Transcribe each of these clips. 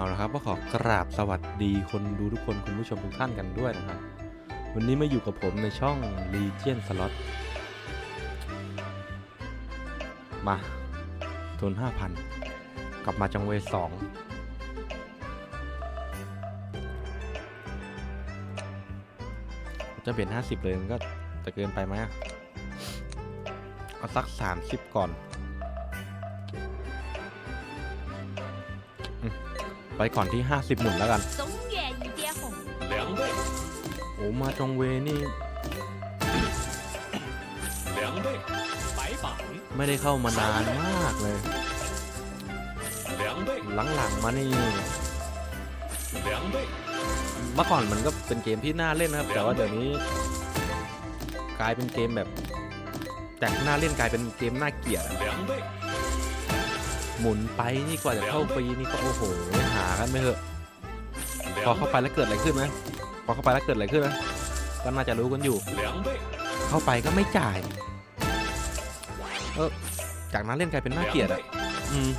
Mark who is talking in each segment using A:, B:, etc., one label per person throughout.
A: เอาละครับก็ขอกราบสวัสดีคนดูทุกคนคุณผู้ชมทุกท่านกันด้วยนะครับ วันนี้มาอยู่กับผมในช่อง Legion Slot มาทุน5,000 กลับมาจังเวสองจะเปลี่ยน 50 เลยมันก็จะเกินไปไหมเอาสัก 30 ก่อน ไปก่อนที่ 50 หมุนแล้วกัน โอ้มาจงเวนี่ ไม่ได้เข้ามานานมากเลย หลังๆมานี่ เมื่อก่อนมันก็เป็นเกมที่น่าเล่นนะครับ แต่ว่าเดี๋ยวนี้ กลายเป็นเกมแบบแตกน่าเล่นกลายเป็นเกมน่าเกลียด。 หมุนไปนี่กว่าจะเข้าฟรีนี่ก็โอ้โหหากันไม่เหอะพอเข้าไปแล้วเกิดอะไรขึ้นไหมพอเข้าไปแล้วเกิดอะไรขึ้นนะก็น่าจะรู้กันอยู่ เข้าไปก็ไม่จ่าย เออจากนั้นเล่นกลายเป็นน่าเกลียดอะอืม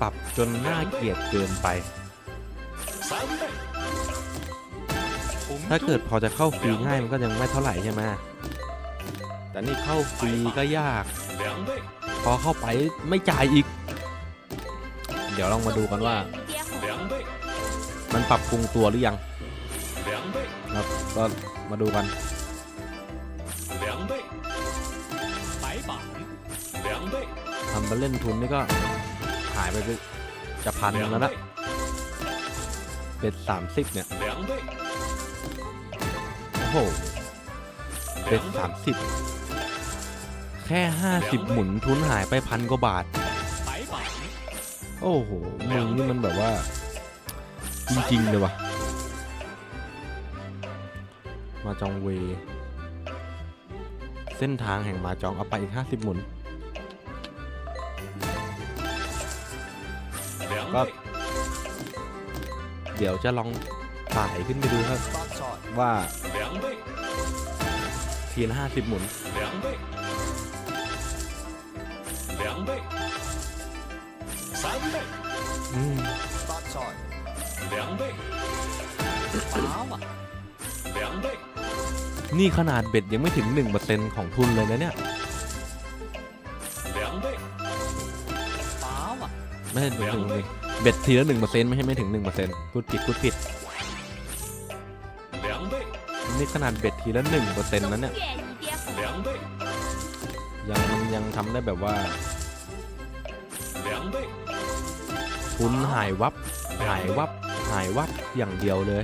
A: ปรับจนน่าเกลียดเกินไป ถ้าเกิดพอจะเข้าฟรีง่ายมันก็ยังไม่เท่าไหร่ใช่ไหมแต่นี่เข้าฟรีก็ยาก
B: 两倍，
A: พอเข้าไปไม่จ่ายอีก เดี๋ยวลองมาดูกันว่า
C: 一点红，
B: 两倍，
A: มันปรับปรุงตัวหรือยัง
B: 两倍，
A: ครับ ก็มาดูกัน
B: 两倍，白板，两倍，
A: ทำไปเล่นทุนนี่ก็หายไปเป็นจะพันหนึ่ง
B: 两
A: แล้วนะ
B: 倍，
A: เป็นสามสิบเนี่ย
B: 两倍，
A: โอ้โห เป็น
B: 两
A: สาม
B: 倍，
A: สิบแ แค่ 50 หมุนทุนหายไปพันกว่าบาท โอ้โหมึงนี่มันแบบว่า จริง ๆ เลยวะมาจองเว เส้นทางแห่งมาจองเอาไปอีก 50 หมุน ก็เดี๋ยวจะลองถ่ายขึ้นไปดูครับ ว่า
B: เที
A: ยน50 หมุน
B: 两倍，两倍，三倍，
A: อืม
B: 两倍，八万，两倍，
A: นี่ขนาดเบ็ดยังไม่ถึง 1%ของทุนเลยนะเนี่ย
B: 两倍，八万，
A: ไม่ใช่ถึงถึงถึงเบ็ดทีละ 1%ไม่ใช่ไม่ถึง 1%พูดผิดพูดผิด
B: 两倍，
A: นี่ขนาดเบ็ดทีละ 1%นั้น
C: 总
A: เนี่ย
C: 远一点红，
B: 两倍，
A: ยังยังทำได้แบบว่าคุณหายวับ หายวับ หายวับอย่างเดียวเลย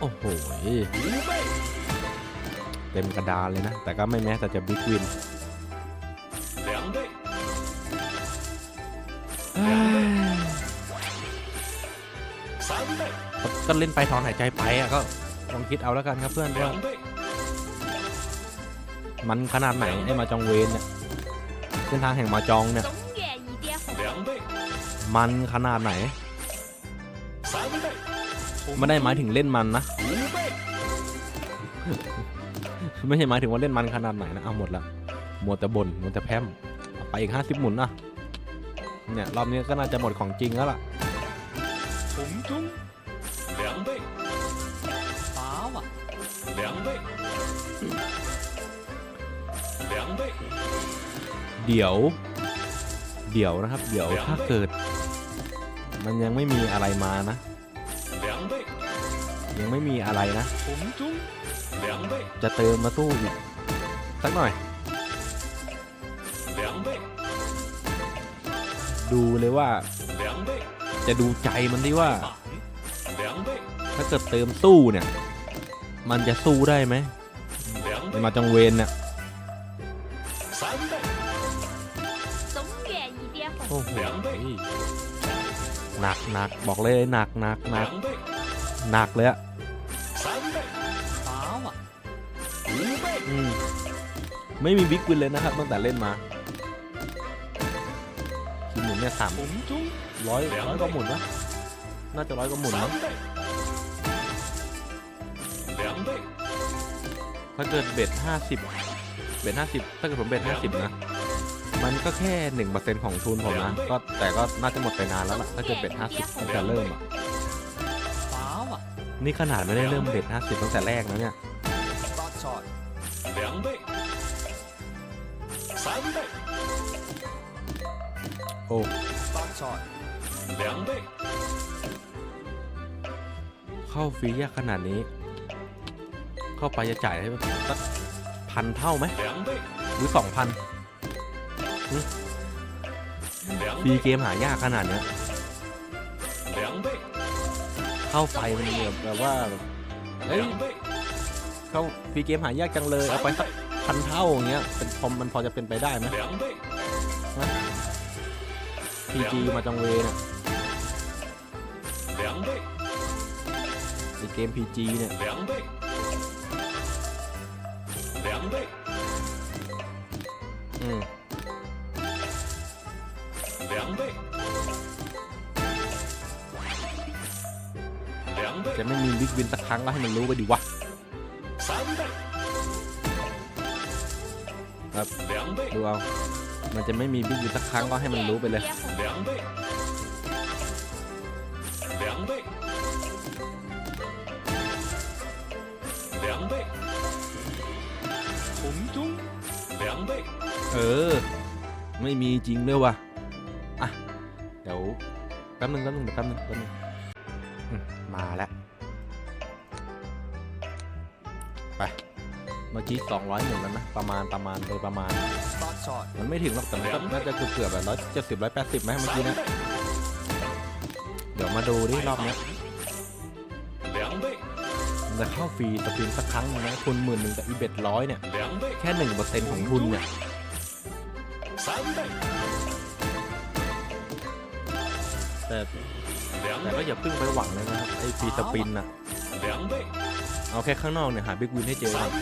A: โอ้โหเต็มกระดานเลยนะ แต่ก็ไม่แม้แต่จะบิ๊กวิน ก็เล่นไปถอนหายใจไปอะก็ลองคิดเอาแล้วกันครับเพื่อนว่ามันขนาดไหนไอ้มาจองเวนเนี่ยเส้นทางแห่งมาจองเนี่ยมันขนาดไหนไม่ได้หมายถึงเล่นมันนะไม่ใช่หมายถึงว่าเล่นมันขนาดไหนนะเอาหมดละหมดแต่บนหมดแต่แพมไปอีกห้าสิบหมุนนะเนี่ยรอบนี้ก็น่าจะหมดของจริงแล้วล่ะ
B: 红中，两倍，八万，两倍，两倍，
A: เดี๋ยว เดี๋ยวนะครับ เดี๋ยวถ้าเกิด มันยังไม่มีอะไรมานะ
B: 两倍，
A: ยังไม่มีอะไรนะ
B: 红中，两倍，
A: จะเติมมาตู้อีกสักหน่อย
B: 两倍，
A: ดูเลยว่า
B: 两倍，
A: จะดูใจมันดิว่า ถ้าเกิดเติมสู้เนี่ย มันจะสู้ได้ไหมม
B: น
A: มาจังเวนเนี่ยโอ้โหหนักหนักบอกเลยหนักหนักหนักหนักเลยอะไม่มีบิ๊กวินเลยนะครับตั้งแต่เล่นมาคิมหมุนเนี่ยสาม ร้อยร้อยก็หมุนนะ น่าจะร้อยก็หมุนนะถ้าเกิดเบ็ดห้าสิบเบ็ดห้าสิบถ้าเกิดผมเบ็ดห้าสิบนะ มันก็แค่หนึ่งเปอร์เซ็นต์ของทุนผมนะ ก็แต่ก็น่าจะหมดไปนานแล้วล่ะ ถ้าเกิดเบ็ดห้าสิบตั้งแต่เริ่มอะ นี่ขนาดไม่ได้เริ่มเบ็ดห้าสิบตั้งแต่แรกนะเนี่ยโอ้
D: 两倍，
A: เข้าฟรียากขนาดนี้ เข้าไปจะจ่ายให้สักพันเท่าไหม
D: 两倍，
A: หรือสองพัน
D: 两
A: ฟรี
D: 倍，
A: เกมหายากขนาดเนี้ย
D: 两倍，
A: เข้าไฟมันแบบแบบว่าแบบเอ้ย
D: 两倍，
A: เข้าฟรีเกมหายากจังเลย เอาไปสักพันเท่าอย่างเงี้ย เป็นพอมมันพอจะเป็นไปได้ไหม
D: 两倍，
A: พีจีมาจังเวเนี่ย
D: 两倍，
A: ในเกม PG เนี่ย
D: 两倍，两倍，
A: อืม
D: 两倍，两倍，
A: จะไม่มีบิ๊กวินสักครั้งก็ให้มันรู้ไปดิวะ
D: 三倍，
A: ครับ
D: 两倍，
A: ดูเอา มันจะไม่มีบิ๊กวินสักครั้งก็ให้มันรู้ไปเลย
D: 两倍，两 倍，两倍，
B: 红中
D: 两倍，
A: เออ ไม่มีจริงด้วยวะอ่ะ เดี๋ยวแป๊บนึงแป๊บนึงเดี๋ยวแป๊บนึงแป๊บนึงอืมมาแล้ว ไป เมื่อกี้200หนึ่งแล้วนะ ประมาณประมาณโดยประมาณ
E: Box shot
A: มันไม่ถึงหรอกแต่มันก็น่าจะเกือบเกือบแบบร้อยเจ็ดสิบร้อยแปดสิบไหมเมื่อกี้เนะเ ี๋ยวมาดูดิรอบนี้จะเข้าฟรีสปินสักครั้งนะคุณหมื่นหนึ่งกับอีเบ็ดร้อยเนี่ย แค่หนึ่งเปอร์เซ็นต์ของทุนเนี่ยแต่แต่ก็อย่าเพิ่งไปหวังเลยนะครับไอฟรีสปินนะเอาแค่ข้างนอกเนี่ยหาบิ๊กวินให้เจอค
D: รับ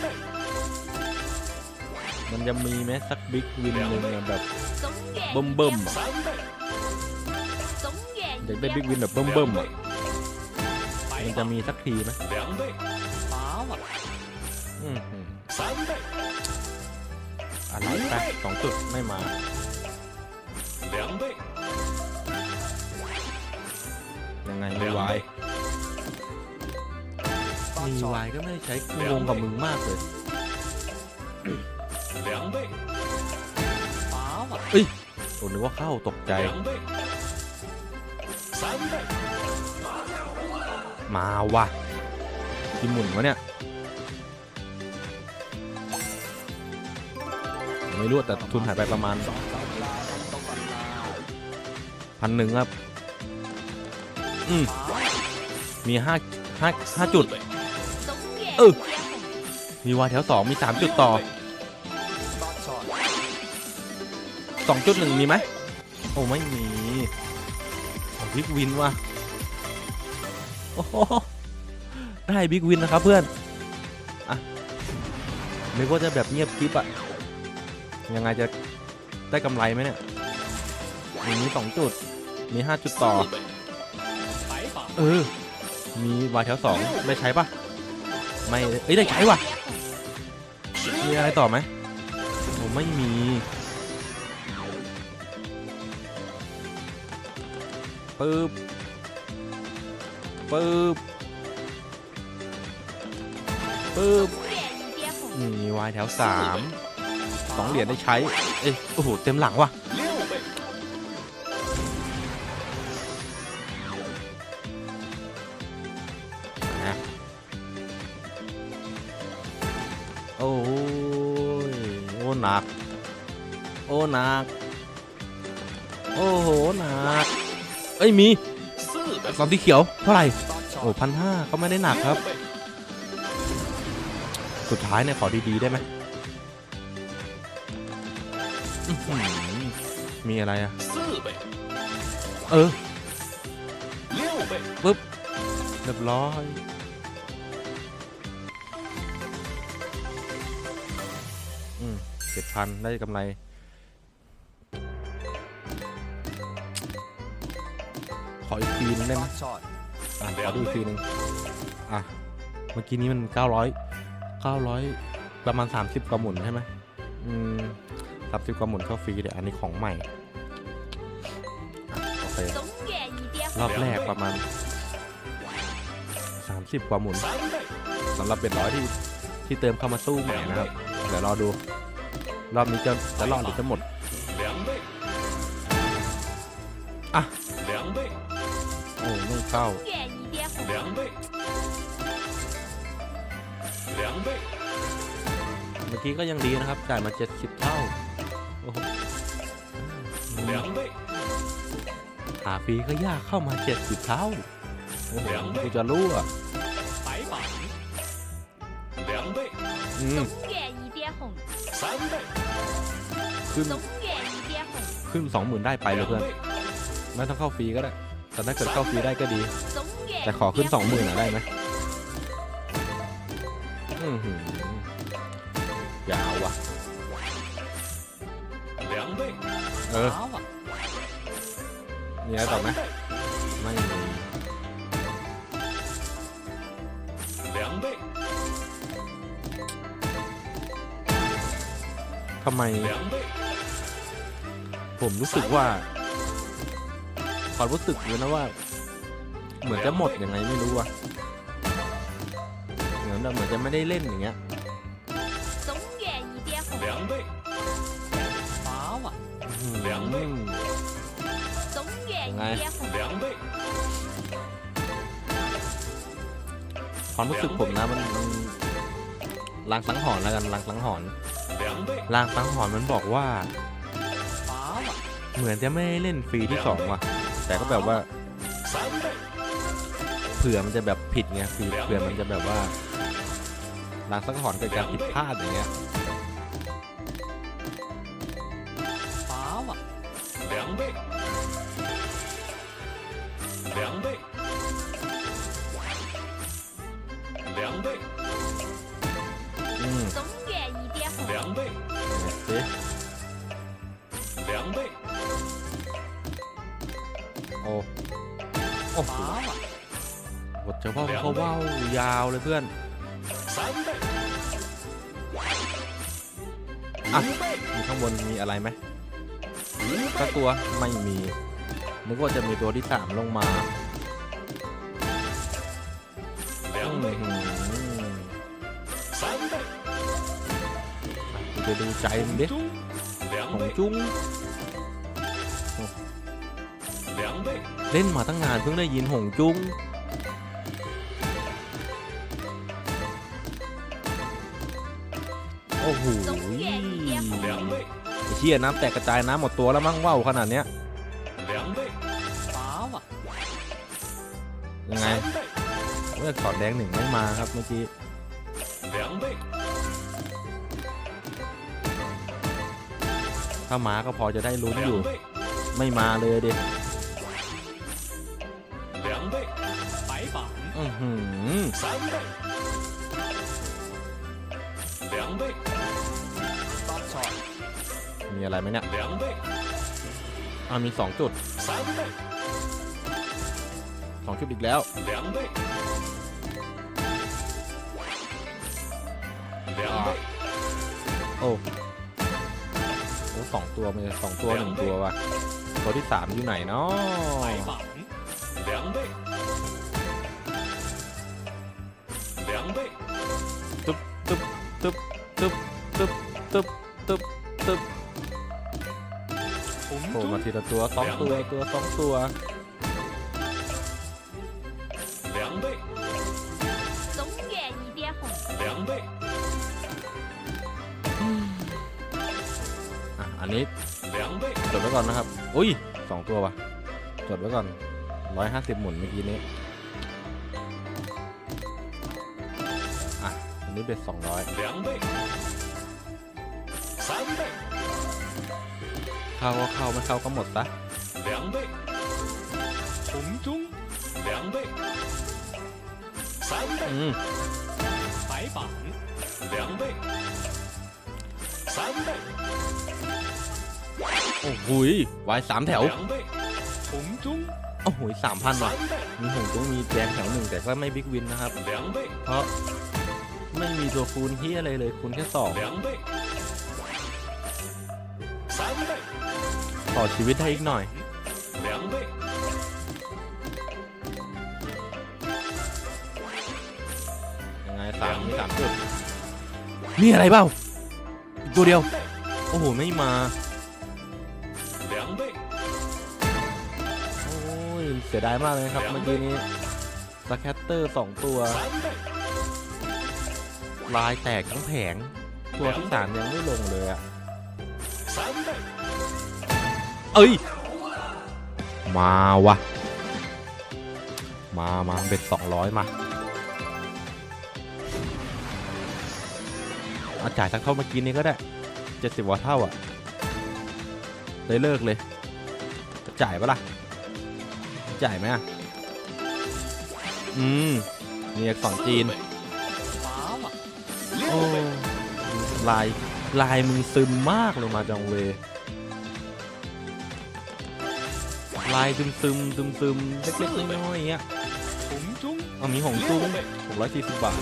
A: มันจะมีไหมสักบิ๊กวินหนึ่งแบบเบิ่มๆอะ อยากได้บิ๊กวินแบบเบิ่มๆอะมันจะมีสักทีไหมอะไรไปสองจุดไม่มายังไงไม่ไห
E: ว
A: มีวายก็ไม่ใช้กงงกับมึงมากเลย
D: เฮ้
B: ย
A: ผมนึกว่าเข้าตกใจ มาวะที่หมุนวะเนี่ย ไม่รู้แต่ทุนหายไปประมาณพันหนึ่งครับ อืมมีห้าห้าห้าจุด
C: เออ
A: มีวาแถวสองมีสามจุดต่อสองจุดหนึ่งมีไหม โอ้ ไม่มี บิ๊กวินว่ะโอ้โหได้บิ๊กวินนะครับเพื่อนอะนึกว่าจะแบบเงียบกิ๊บอะยังไงจะได้กำไรไหมเนี่ยมีสองจุด มีห้าจุดต่อ เออ มีวายแถวสองได้ใช้ปะไม่ เอ้ย ได้ใช้ว่ะ มีอะไรต่อไหมผมไม่มี ปึ๊บปึ๊บปึ๊บนี่วายแถวสามสองเหรียญได้ใช้ เอ้ยโอ้โห เต็มหลังว่ะโอ้ยโอ้หนัก โอ้หนัก โอ้โหหนัก เอ้ยมีซอมที่เขียวเท่าไหร่โอ้พันห้าก็ไม่ได้หนักครับ สุดท้ายเนี่ยขอดีๆได้ไหมมีอะไรอะเออ
D: ปึ๊บ
A: เรียบร้อยเจ็ดพันได้กำไร ขออีกทีนึงได้ไหมอะเดี๋ยวดูอีกทีนึงอะเมื่อกี้นี้มัน 900 900 ประมาณ 30 กว่าหมุนใช่ไหมอืมสามสิบกว่าหมุนก็ฟรีเดี๋ยวอันนี้ของใหม่โอเครอบแรกประมาณ 30 กว่าหมุนสำหรับเป็นร้อยที่ที่เติมเข้ามาสู้ใหม่นะครับเดี๋ยวรอดู รอบนี้จะจะรอดหรือจะหมด เข้า
C: 远一点红，
D: 两倍，两倍，
A: เมื่อกี้ก็ยังดีนะครับ จ่ายมา 70 เท่า โอ้โห
D: 两倍，
A: หาฟรีก็ยากเข้ามา 70 เท่า โอ้โห
D: เดี๋ยว
A: กูจะรู้อ่ะ
B: 白板，
D: 两倍，
A: อืม
C: 总远一点红，
D: 三倍，
A: ขึ้น
C: 总远一点红，
A: ขึ้น 20,000 ได้ไปเลย
D: 两
A: เพื่อน
D: 倍，
A: ไม่ต้องเข้าฟรีก็ได้ แต่ถ้าเกิดเข้าฟรีได้ก็ดี แต่ขอขึ้นสองหมื่นหน่อยได้ไหมยาวว่ะเออมีอะไรต่อไหมไม่มีทำไม ผมรู้สึกว่า ความรู้สึกเลยนะว่า เหมือนจะหมดยังไงไม่รู้อะเหมือนแบบเหมือนจะไม่ได้เล่นอย่างเงี้ย
C: 总远一点红，
D: 两倍，
B: 娃娃，
A: อืม
D: 两倍
C: 总远一点红，
D: 两倍，
A: ความรู้สึกผมนะมันมันลางสังหรณ์แล้วกันลางสังหรณ์
D: 两倍，
A: ลางสังหรณ์มันบอกว่า
B: 娃娃，
A: เหมือนจะไม่ได้เล่นฟรีที่สองว่ะ แต่ก็แบบว่า
D: 三倍，
A: เผื่อมันจะแบบผิดไงเผื่อเผื่อมันจะแบบว่าลางสังหรณ์เกิดการผิดพลาดอย่างเงี้ย
B: 娃娃，
D: 两倍，两倍，两倍，
A: อืม
C: 总远一点红，
D: 两倍， จ้า
A: พ่อเขาว่าวยาวเลยเพื่อนอะมีข้างบนมีอะไรไหมก็ตัวไม่มีนึกว่าจะมีตัวที่สามลงมาจะดูใจมันดิของจุ้งเล่นมาตั้งนานเพิ่งได้ยินหงจุ้ง โอ้โหเชี่ยน้ำแตกกระจายน้ำหมดตัวแล้วมั้งว่าวขนาดเนี้ยยังไงเมื่อขอดแดงหนึ่งไม่มาครับเมื่อกี้ถ้ามาก็พอจะได้ลุ้นอยู่ ไม่มาเลยเด็
D: ก 两倍，
E: บัตช็อต
A: มีอะไรไหมเนี่ย
D: 两倍，
A: อ่ามีสองจุด
D: 三倍，
A: สองจุดอีกแล้ว
D: 两倍，两倍，
A: โอ้โอ้สองตัวมีสองตัวหนึ่งตัวว่ะ ตัวที่สามอยู่ไหนเนาะ
B: 白板，
D: 两
A: โผล่มา
B: 中，
A: ทีละตัวสองตัวตัวสองตัว
D: 两倍，
C: 总远一点红，
D: 两倍，
A: อ่ะอันนี้
D: 两倍，
A: จดไว้ก่อนนะครับ อุ้ยสองตัวว่ะ จดไว้ก่อนร้อยห้าสิบหมุนเมื่อกี้นี้ อ่ะ อันนี้เป็นสองร้อย
D: 两倍，三倍，
A: เข้าก็เข้าไม่เข้าก็หมดซะ
D: 两倍，
B: 红中，
D: 两倍，三倍，
A: อืม
B: 白板，
D: 两倍，三倍，
A: โอ้โหยวายสามแถว
D: 两倍，
B: 红中，
A: โอ้โหสามพันว่ะ
D: 三倍，
A: มีหงจุ้งมีแดงแถวหนึ่งแต่ก็ไม่บิ๊กวินนะครับ
D: 两倍，
A: เพราะ ไม่มีตัวคูณที่อะไรเลยคูณแค่สอง
D: 两倍，三倍，
A: ต่อชีวิตให้อีกหน่อย
D: 两倍，
A: ยังไงสามมีสามจุดมีอะไรเปล่าอีกตัวเดียว โอ้โห ไม่มา
D: 两倍，
A: โอ้ย เสียดายมากเลยครับ เมื่อกี้นี้สแคตเตอร์สองตัว
D: 三倍，
A: ลายแตกทั้งแผง ตัวที่สามยังไม่ลงเลยอ่ะ
D: 三倍，
A: เอ้ย มาวะ มามาเบ็ดสองร้อยมาเอาจ่ายสักเท่าเมื่อกี้นี้ก็ได้เจ็ดสิบวัตเท่าอะเลยเลิกเลย จะจ่ายปะล่ะ จ่ายไหมอะ อืมมีอักษรจีน
B: ว้าวอะ
A: โอ้
D: 六倍，
A: ลาย ลายมึงซึมมากเลยมาจองเว ลายซึมซึมซึมซึมเล็กๆน้อยๆอย่างเงี้ย
B: ผงจุ้ง
A: เอามีหงซุ้งหกร้อยสี่สิบบาท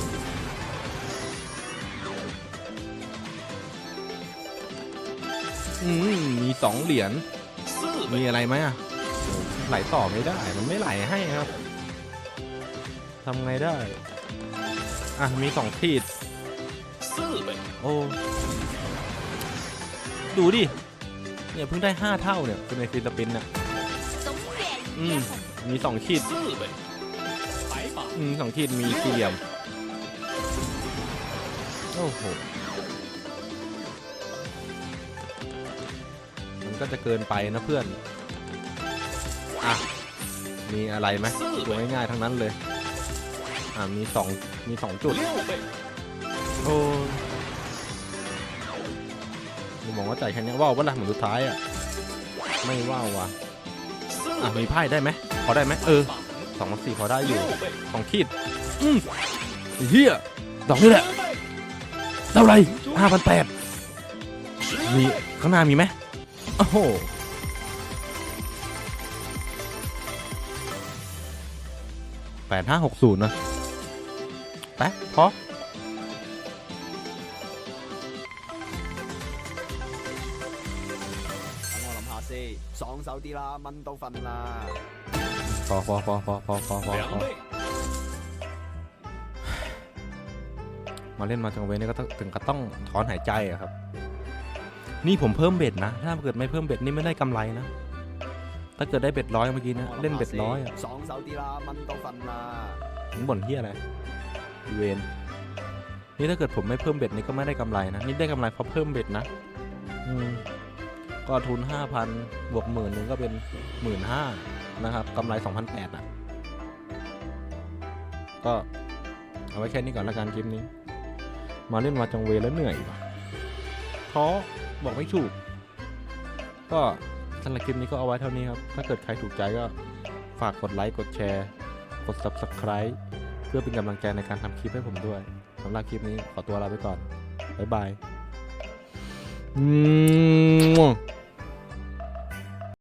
A: อืมมีสองเหรียญมีอะไรไหมอะไหลต่อไม่ได้ มันไม่ไหลให้ครับทำไงได้ อะ มีสองขีดโอ้ดูดิ เนี่ยเพิ่งได้ห้าเท่าเนี่ยเป็นในฟิลิปปินเนี่
C: ย
A: มีสองขีดอืมสองขีดมีสี่เหลี่ยม โอ้โห มันก็จะเกินไปนะเพื่อน อะ มีอะไรไหมตัวง่ายๆทั้งนั้นเลย อ่ามีสองมีสองจุด โอ้ยมองว่าใจแค่นี้ว่าวเวลาเหมือนสุดท้ายอะ ไม่ว่าวว่ะ อะมีไพ่ได้ไหมพอได้ไหมเออสองสี่พอได้อยู่สองขีดอืมเฮียดอกนี่แหละเท่าไรห้าพันแปดมีข้างหน้ามีไหมโอ้โหแปดห้าหกศูนย์นะแป๊ะพอ
E: 手啲啦，蚊都瞓啦。
A: พอพอพอพอพอพอพอ
D: 两
A: พอ
D: 倍，
A: มาเล่นมาจังเวนี่ก็ต้องถึงก็ต้องถอนหายใจอะครับ นี่ผมเพิ่มเบ็ดนะ ถ้าเกิดไม่เพิ่มเบ็ดนี่ไม่ได้กำไรนะ ถ้าเกิดได้เบ็ดร้อยเมื่อกี้นะ
E: 我谂下
A: เล่นเบ็ดร้อยอะ
E: 先爽手啲啦，蚊都瞓啦。
A: ผมบ่นเฮียอะไรอีเวนนี่ถ้าเกิดผมไม่เพิ่มเบ็ดนี่ก็ไม่ได้กำไรนะ นี่ได้กำไรเพราะเพิ่มเบ็ดนะ อืม ก็ทุนห้าพันบวกหมื่นหนึ่งก็เป็นหมื่นห้านะครับกำไรสองพันแปดอะ ก็เอาไว้แค่นี้ก่อนละกันคลิปนี้ มาเล่นมาจังเวแล้วเหนื่อยว่ะท้อบอกไม่ถูก ก็สำหรับคลิปนี้ก็เอาไว้เท่านี้ครับ ถ้าเกิดใครถูกใจก็ฝากกดไลค์ กดแชร์ กด subscribe เพื่อเป็นกำลังใจในการทำคลิปให้ผมด้วยสำหรับคลิปนี้ขอตัวลาไปก่อน บ๊ายบายอืม